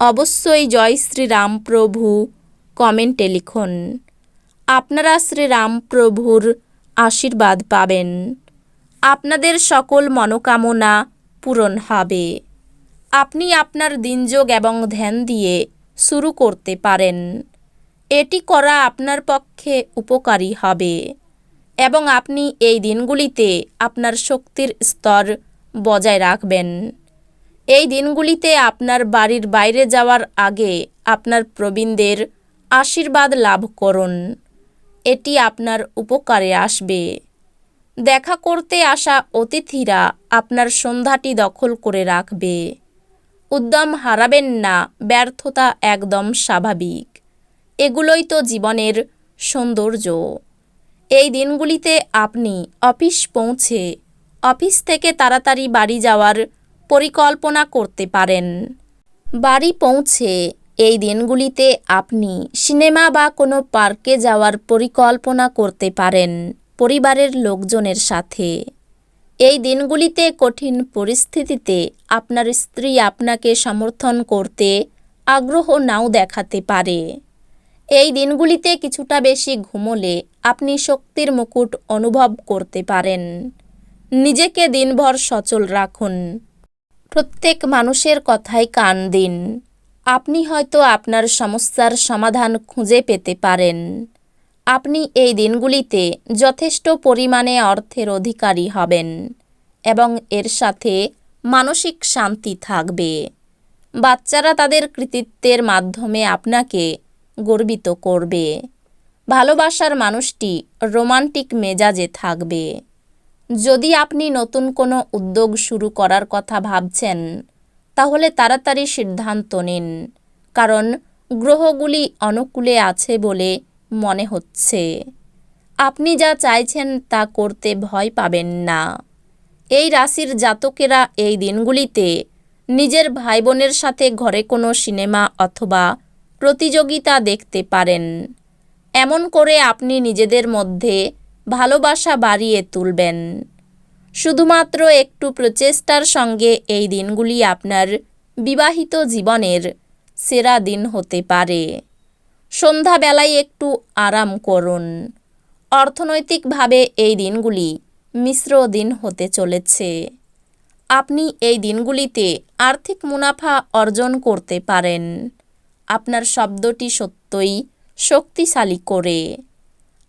অবশ্যই জয় শ্রীরামপ্রভু, কমেন্টে লিখুন। আপনারা শ্রীরামপ্রভুর আশীর্বাদ পাবেন। আপনাদের সকল মনোকামনা পূরণ হবে। আপনি আপনার দিনযোগ এবং ধ্যান দিয়ে শুরু করতে পারেন। এটি করা আপনার পক্ষে উপকারী হবে এবং আপনি এই দিনগুলিতে আপনার শক্তির স্তর বজায় রাখবেন। এই দিনগুলিতে আপনার বাড়ির বাইরে যাওয়ার আগে আপনার প্রবীণদের আশীর্বাদ লাভ করুন। এটি আপনার উপকারে আসবে। দেখা করতে আসা অতিথিরা আপনার সন্ধ্যাটি দখল করে রাখবে। উদ্যম হারাবেন না, ব্যর্থতা একদম স্বাভাবিক। এগুলোই তো জীবনের সৌন্দর্য। এই দিনগুলিতে আপনি অফিস পৌঁছে, অফিস থেকে তাড়াতাড়ি বাড়ি যাওয়ার পরিকল্পনা করতে পারেন। বাড়ি পৌঁছে এই দিনগুলিতে আপনি সিনেমা বা কোনো পার্কে যাওয়ার পরিকল্পনা করতে পারেন পরিবারের লোকজনের সাথে। এই দিনগুলিতে কঠিন পরিস্থিতিতে আপনার স্ত্রী আপনাকে সমর্থন করতে আগ্রহ নাও দেখাতে পারে। এই দিনগুলিতে কিছুটা বেশি ঘুমোলে আপনি শক্তির মুকুট অনুভব করতে পারেন। নিজেকে দিনভর সচল রাখুন। প্রত্যেক মানুষের কথাই কান দিন। আপনি হয়তো আপনার সমস্যার সমাধান খুঁজে পেতে পারেন। আপনি এই দিনগুলিতে যথেষ্ট পরিমাণে অর্থের অধিকারী হবেন এবং এর সাথে মানসিক শান্তি থাকবে। বাচ্চারা তাদের কৃতিত্বের মাধ্যমে আপনাকে গর্বিত করবে। ভালোবাসার মানুষটি রোমান্টিক মেজাজে থাকবে। যদি আপনি নতুন কোনো উদ্যোগ শুরু করার কথা ভাবছেন, তাহলে তাড়াতাড়ি সিদ্ধান্ত নিন, কারণ গ্রহগুলি অনুকূলে আছে বলে মনে হচ্ছে। আপনি যা চাইছেন তা করতে ভয় পাবেন না। এই রাশির জাতকেরা এই দিনগুলিতে নিজের ভাই বোনের সাথে ঘরে কোনো সিনেমা অথবা প্রতিযোগিতা দেখতে পারেন। এমন করে আপনি নিজেদের মধ্যে ভালোবাসা বাড়িয়ে তুলবেন। শুধুমাত্র একটু প্রচেষ্টার সঙ্গে এই দিনগুলি আপনার বিবাহিত জীবনের সেরা দিন হতে পারে। সন্ধ্যাবেলায় একটু আরাম করুন। অর্থনৈতিকভাবে এই দিনগুলি মিশ্র দিন হতে চলেছে। আপনি এই দিনগুলিতে আর্থিক মুনাফা অর্জন করতে পারেন। আপনার শব্দটি সত্যই শক্তিশালী করে।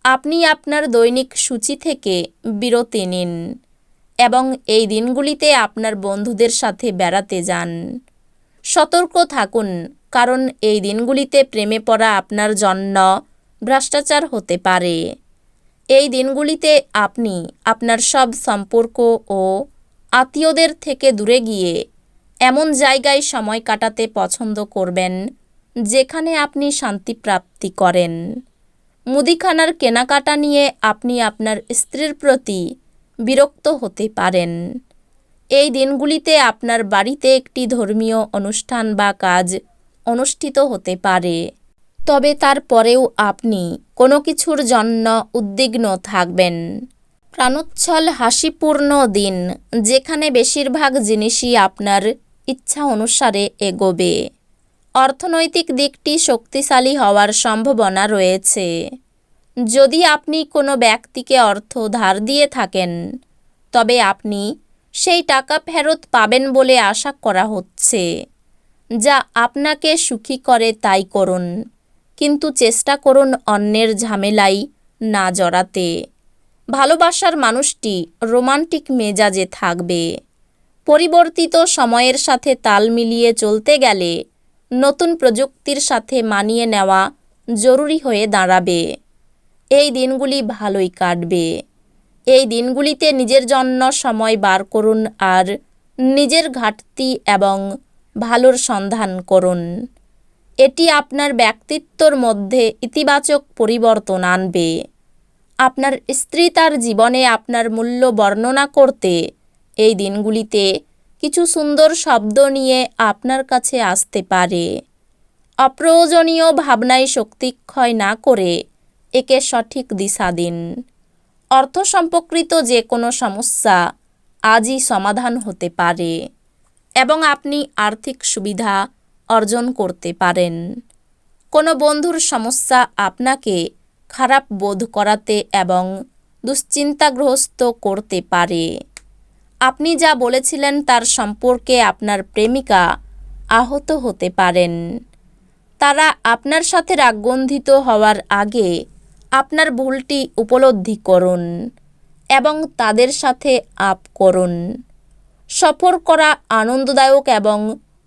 আপনি আপনার দৈনিক সূচি থেকে বিরতি নিন এবং এই দিনগুলিতে আপনার বন্ধুদের সাথে বেড়াতে যান। সতর্ক থাকুন, কারণ এই দিনগুলিতে প্রেমে পড়া আপনার জন্য ভ্রষ্টাচার হতে পারে। এই দিনগুলিতে আপনি আপনার সব সম্পর্ক ও আত্মীয়দের থেকে দূরে গিয়ে এমন জায়গায় সময় কাটাতে পছন্দ করবেন, যেখানে আপনি শান্তি প্রাপ্তি করেন। মুদিখানার কেনাকাটা নিয়ে আপনি আপনার স্ত্রীর প্রতি বিরক্ত হতে পারেন। এই দিনগুলিতে আপনার বাড়িতে একটি ধর্মীয় অনুষ্ঠান বা কাজ অনুষ্ঠিত হতে পারে। তবে তারপরেও আপনি কোনো কিছুর জন্য উদ্বিগ্ন থাকবেন। প্রাণোচ্ছল, হাসিপূর্ণ দিন, যেখানে বেশিরভাগ জিনিসই আপনার ইচ্ছা অনুসারে এগোবে। অর্থনৈতিক দিকটি শক্তিশালী হওয়ার সম্ভাবনা রয়েছে। যদি আপনি কোনো ব্যক্তিকে অর্থ ধার দিয়ে থাকেন, তবে আপনি সেই টাকা ফেরত পাবেন বলে আশা করা হচ্ছে, যা আপনাকে সুখী করে তাই করুন। কিন্তু চেষ্টা করুন অন্যের ঝামেলাই না জড়াতে। ভালোবাসার মানুষটি রোমান্টিক মেজাজে থাকবে। পরিবর্তিত সময়ের সাথে তাল মিলিয়ে চলতে গেলে নতুন প্রযুক্তির সাথে মানিয়ে নেওয়া জরুরি হয়ে দাঁড়াবে। এই দিনগুলি ভালোই কাটবে। এই দিনগুলিতে নিজের জন্য সময় বার করুন আর নিজের ঘাটতি এবং ভালোর সন্ধান করুন। এটি আপনার ব্যক্তিত্বর মধ্যে ইতিবাচক পরিবর্তন আনবে। আপনার স্ত্রী তার জীবনে আপনার মূল্য বর্ণনা করতে এই দিনগুলিতে কিছু সুন্দর শব্দ নিয়ে আপনার কাছে আসতে পারে। অপ্রয়োজনীয় ভাবনায় শক্তিক্ষয় না করে একে সঠিক দিশা দিন। অর্থ সম্পর্কিত যে কোনো সমস্যা আজই সমাধান হতে পারে এবং আপনি আর্থিক সুবিধা অর্জন করতে পারেন। কোনো বন্ধুর সমস্যা আপনাকে খারাপ বোধ করাতে এবং দুশ্চিন্তাগ্রস্ত করতে পারে। আপনি যা বলেছিলেন তার সম্পর্কে আপনার প্রেমিকা আহত হতে পারেন। তারা আপনার সাথে রাগগন্ধিত হওয়ার আগে আপনার ভুলটি উপলব্ধি করুন এবং তাদের সাথে আপ করুন। সফর করা আনন্দদায়ক এবং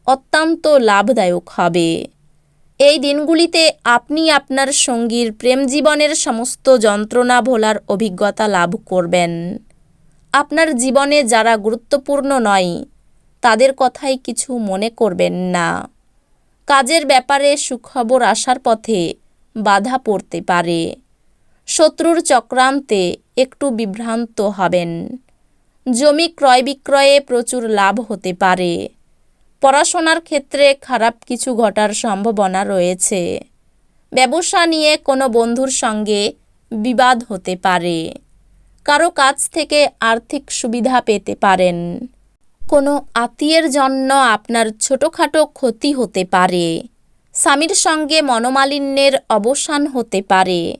অত্যন্ত লাভদায়ক হবে। এই দিনগুলিতে আপনি আপনার সঙ্গীর প্রেম জীবনের সমস্ত যন্ত্রণা ভোলার অভিজ্ঞতা লাভ করবেন। আপনার জীবনে যারা গুরুত্বপূর্ণ নয়, তাদের কথাই কিছু মনে করবেন না। কাজের ব্যাপারে সুখবর আসার পথে বাধা পড়তে পারে। শত্রুর চক্রান্তে একটু বিভ্রান্ত হবেন। জমি ক্রয় বিক্রয়ে প্রচুর লাভ হতে পারে। পড়াশোনার ক্ষেত্রে খারাপ কিছু ঘটার সম্ভাবনা রয়েছে। ব্যবসা নিয়ে কোনো বন্ধুর সঙ্গে বিবাদ হতে পারে। কারও কাছ থেকে আর্থিক সুবিধা পেতে পারেন। কোনো আত্মীয়ের জন্য আপনার ছোটোখাটো ক্ষতি হতে পারে। স্বামীর সঙ্গে মনোমালিন্যের অবসান হতে পারে।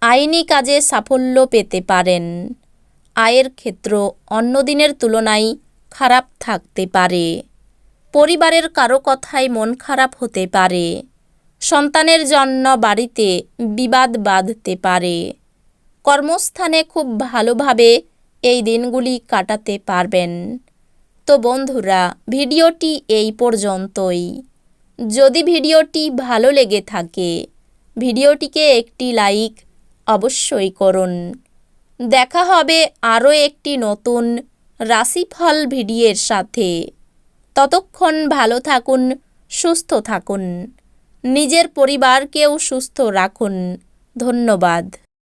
আইনি কাজে সাফল্য পেতে পারেন। আয়ের ক্ষেত্র অন্য দিনের তুলনায় খারাপ থাকতে পারে। পরিবারের কারও কথায় মন খারাপ হতে পারে। সন্তানের জন্য বাড়িতে বিবাদ বাঁধতে পারে। কর্মস্থানে খুব ভালোভাবে এই দিনগুলি কাটাতে পারবেন। তো বন্ধুরা, ভিডিওটি এই পর্যন্তই। যদি ভিডিওটি ভালো লেগে থাকে, ভিডিওটিকে একটি লাইক অবশ্যই করুন। দেখা হবে আরও একটি নতুন রাশিফল ভিডিওর সাথে। ততক্ষণ ভালো থাকুন, সুস্থ থাকুন। নিজের পরিবারকেও সুস্থ রাখুন। ধন্যবাদ।